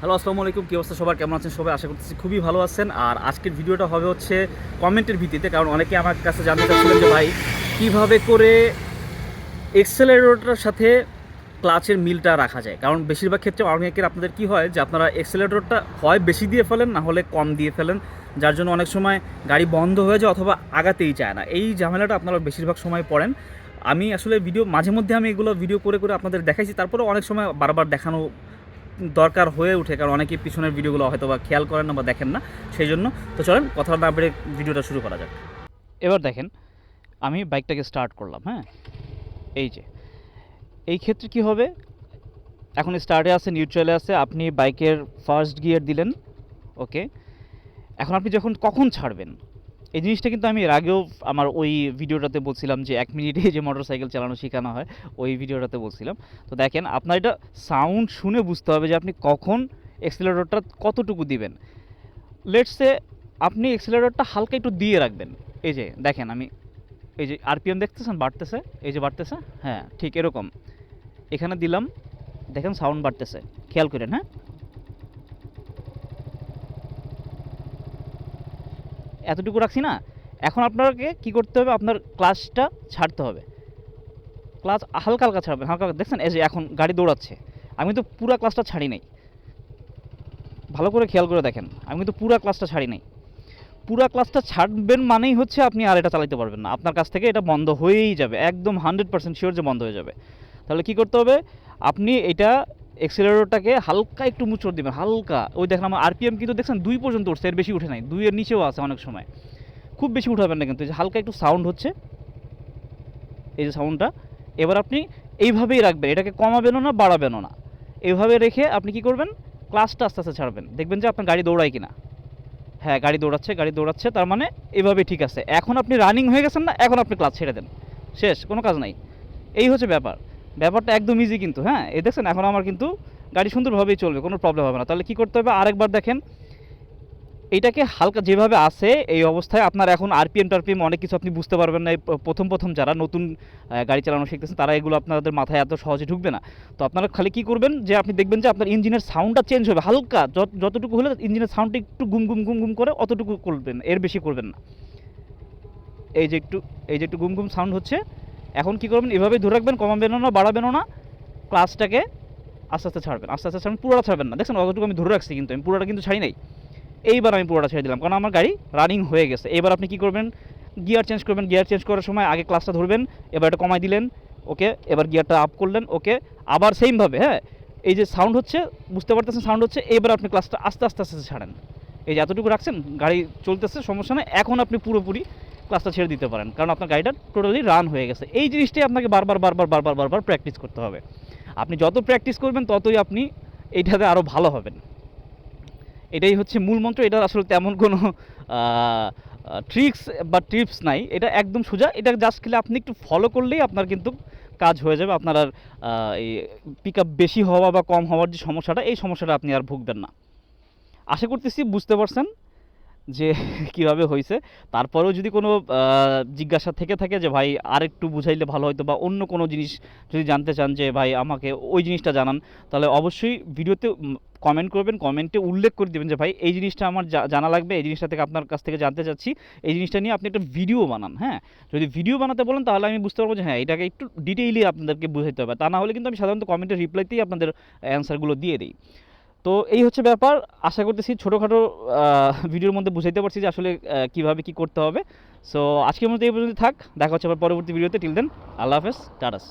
Hello, আসসালামু আলাইকুম। কী অবস্থা সবার? কেমন আছেন সবাই? আশা করতেছি খুবই ভালো আছেন। আর আজকের ভিডিওটা হবে হচ্ছে কমেন্টের ভিত্তিতে, কারণ অনেকে আমার কাছে জানতে চাচ্ছিলেন যে, ভাই, কীভাবে করে এক্সেলারেটরটার সাথে ক্লাচের মিলটা রাখা যায়? কারণ বেশিরভাগ ক্ষেত্রে অনেকের আপনাদের কি হয় যে, আপনারা এক্সেলারেটরটা হয় বেশি দিয়ে ফেলেন, না হলে কম দিয়ে ফেলেন, যার জন্য অনেক সময় গাড়ি বন্ধ হয়ে যায় অথবা আগাতেই চায় না। এই ঝামেলাটা আপনারা বেশিরভাগ সময় পড়েন। আমি আসলে ভিডিও মাঝে মধ্যে আমি এগুলো ভিডিও করে করে আপনাদের দেখাইছি তারপরে অনেক সময় বারবার দেখানো দরকার হয়ে ওঠে, কারণ অনেকে পিছনের ভিডিওগুলো হয়তো বা খেয়াল করেন না বা দেখেন না, সেই জন্য। তো চলেন কথা না বেড়ে ভিডিওটা শুরু করা যাক। এবার দেখেন, আমি বাইকটাকে স্টার্ট করলাম হ্যাঁ? এই যে, এই ক্ষেত্রে কি হবে? এখন স্টার্টে আছে নিউট্রালে আছে, আপনি বাইকের ফার্স্ট গিয়ার দিলেন ওকে এখন আপনি যখন কখন ছাড়বেন? এই জিনিসটা কিন্তু আমি এর আগেও আমার ওই ভিডিওটাতে বলছিলাম যে এক মিনিটে যে মোটরসাইকেল চালানো শেখানো হয়, ওই ভিডিওটাতে বলছিলাম। তো দেখেন, আপনার এটা সাউন্ড শুনে বুঝতে হবে যে আপনি কখন এক্সেলারেটরটা কতটুকু দিবেন। লেটসে আপনি এক্সেলারেটরটা হালকা একটু দিয়ে রাখবেন। এই যে দেখেন, আমি এই যে আরপিএম দেখতেছেন? বাড়তেছে? এই যে বাড়তেছে? হ্যাঁ ঠিক এরকম। এখানে দিলাম, দেখেন সাউন্ড বাড়তেছে। খেয়াল করেন হ্যাঁ? এতটুকু রাখছি না। এখন আপনাকে কি করতে হবে? আপনার ক্লাসটা ছাড়তে হবে। ক্লাস হালকা হালকা ছাড়বেন হালকা হালকা। দেখছেন? এই যে এখন গাড়ি দৌড়াচ্ছে। আমি তো পুরা ক্লাসটা ছাড়ি নাই। ভালো করে খেয়াল করে দেখেন। আমি কিন্তু পুরা ক্লাসটা ছাড়ি নাই। পুরা ক্লাসটা ছাড়বেন মানেই হচ্ছে আপনি আর এটা চালাতে পারবেন না। আপনার কাছ থেকে এটা বন্ধ হয়েই যাবে। একদম হান্ড্রেড পার্সেন্ট শিওর যে বন্ধ হয়ে যাবে। তাহলে কি করতে হবে? আপনি এটা এক্সেলারেটরটাকে হালকা একটু মুচড় দেবেন, হালকা। ওই দেখেন আমার আরপিএম কিন্তু দেখছেন দুই পর্যন্ত উঠছে, এর বেশি উঠে নাই, দুইয়ের নিচেও আছে অনেক সময়। খুব বেশি উঠাবেন না কিন্তু, এই যে হালকা একটু সাউন্ড হচ্ছে, এই যে সাউন্ডটা এবার আপনি এইভাবেই রাখবেন, এটাকে কমাবেনও না, বাড়াবেনও না। এইভাবে রেখে আপনি কি করবেন? ক্লাসটা আস্তে আস্তে ছাড়বেন, দেখবেন যে আপনার গাড়ি দৌড়ায় কিনা। হ্যাঁ গাড়ি দৌড়াচ্ছে গাড়ি দৌড়াচ্ছে, তার মানে এভাবে ঠিক আছে। এখন আপনি রানিং হয়ে গেছেন না, এখন আপনি ক্লাস ছেড়ে দেন। শেষ, কোনো কাজ নাই। এই হচ্ছে ব্যাপার। ব্যাপারটা একদম ইজি কিন্তু হ্যাঁ? এই দেখছেন, এখন আমার কিন্তু গাড়ি সুন্দরভাবেই চলবে, কোনো প্রবলেম হবে না। তাহলে কী করতে হবে? আরেকবার দেখেন, এটাকে হালকা যেভাবে আছে, এই অবস্থায় আপনার এখন আরপিএম টারপিএম অনেক কিছু আপনি বুঝতে পারবেন না প্রথম প্রথম যারা নতুন গাড়ি চালানো শিখতেছেন, তারা এগুলো আপনাদের মাথায় এত সহজে ঢুকবে না। তো আপনারা খালি কি করবেন যে, আপনি দেখবেন যে আপনার ইঞ্জিনের সাউন্ডটা চেঞ্জ হবে, হালকা, যত- যতটুকু হলে ইঞ্জিনের সাউন্ডটা একটু গুম গুম গুম গুম করে অতটুকু করবেন, এর বেশি করবেন না। এই যে একটু, এই যে একটু গুম গুম সাউন্ড হচ্ছে এখন কি করবেন? এভাবেই ধরে রাখবেন, কমাবেনও না, বাড়াবেনও না ক্লাসটাকে আস্তে আস্তে ছাড়বেন, আস্তে আস্তে ছাড়বেন, পুরোটা ছাড়বেন না। দেখছেন অতটুকু আমি ধরে রাখছি কিন্তু, আমি পুরোটা কিন্তু ছাড়ি নাই। এইবার আমি পুরোটা ছেড়ে দিলাম, কারণ আমার গাড়ি রানিং হয়ে গেছে। এবার আপনি কি করবেন? গিয়ার চেঞ্জ করবেন গিয়ার চেঞ্জ করার সময় আগে ক্লাসটা ধরবেন, এবার এটা কমাই দিলেন ওকে এবার গিয়ারটা আপ করলেন ওকে আবার সেমভাবে হ্যাঁ? এই যে সাউন্ড হচ্ছে, বুঝতে পারতেছেন সাউন্ড হচ্ছে, এবার আপনি ক্লাসটা আস্তে আস্তে আস্তে ছাড়েন। এই যে এতটুকু রাখছেন, গাড়ি চলতেছে, সমস্যা নেই। এখন আপনি পুরোপুরি ক্লাসটা ছেড়ে দিতে পারেন। কারণ আপনার গাড়িটা টোটালি রান হয়ে গেছে। এই জিনিসটাই আপনাকে বারবার বারবার বারবার বারবার প্র্যাকটিস করতে হবে। আপনি যত প্র্যাকটিস করবেন, ততই আপনি এইটাতে আরও ভালো হবেন। এটাই হচ্ছে মূল মন্ত্র। এটা আসলে তেমন কোনো ট্রিক্স বা টিপস নাই। এটা একদম সোজা। এটা জাস্ট খেলে আপনি একটু ফলো করলেই আপনার কিন্তু কাজ হয়ে যাবে। আপনার আর এই পিক বেশি হওয়া বা কম হওয়ার যে সমস্যাটা, এই সমস্যাটা আপনি আর ভুগবেন না। আশা করতেছি বুঝতে পারছেন। যে কীভাবে হয়েছে তারপরেও যদি কোনো জিজ্ঞাসা থেকে থাকে যে, ভাই আর একটু বুঝাইলে ভালো হতো বা অন্য কোনো জিনিস যদি জানতে চান যে, ভাই, আমাকে ওই জিনিসটা জানান, তাহলে অবশ্যই ভিডিওতে কমেন্ট করবেন। কমেন্টে উল্লেখ করে দেবেন যে, ভাই, এই জিনিসটা আমার জানা লাগবে, এই জিনিসটা থেকে আপনার কাছ থেকে জানতে চাচ্ছি। এই জিনিসটা নিয়ে আপনি একটা ভিডিও বানান। হ্যাঁ? যদি ভিডিও বানাতে বলেন, তাহলে আমি বুঝতে পারব যে হ্যাঁ এটাকে একটু ডিটেইলি আপনাদেরকে বুঝাইতে হবে। তা না হলে কিন্তু আমি সাধারণত কমেন্টের রিপ্লাইতেই আপনাদের অ্যান্সারগুলো দিয়ে দিই। তো এই হচ্ছে ব্যাপার। আশা করতেছি ছোটোখাটো ভিডিওর মধ্যে বুঝাইতে পারছি যে আসলে কীভাবে কি করতে হবে। সো আজকের মধ্যে এই পর্যন্ত থাক। দেখা হচ্ছে আবার পরবর্তী ভিডিওতে। টিল দেন আল্লাহ হাফেজ টাটাস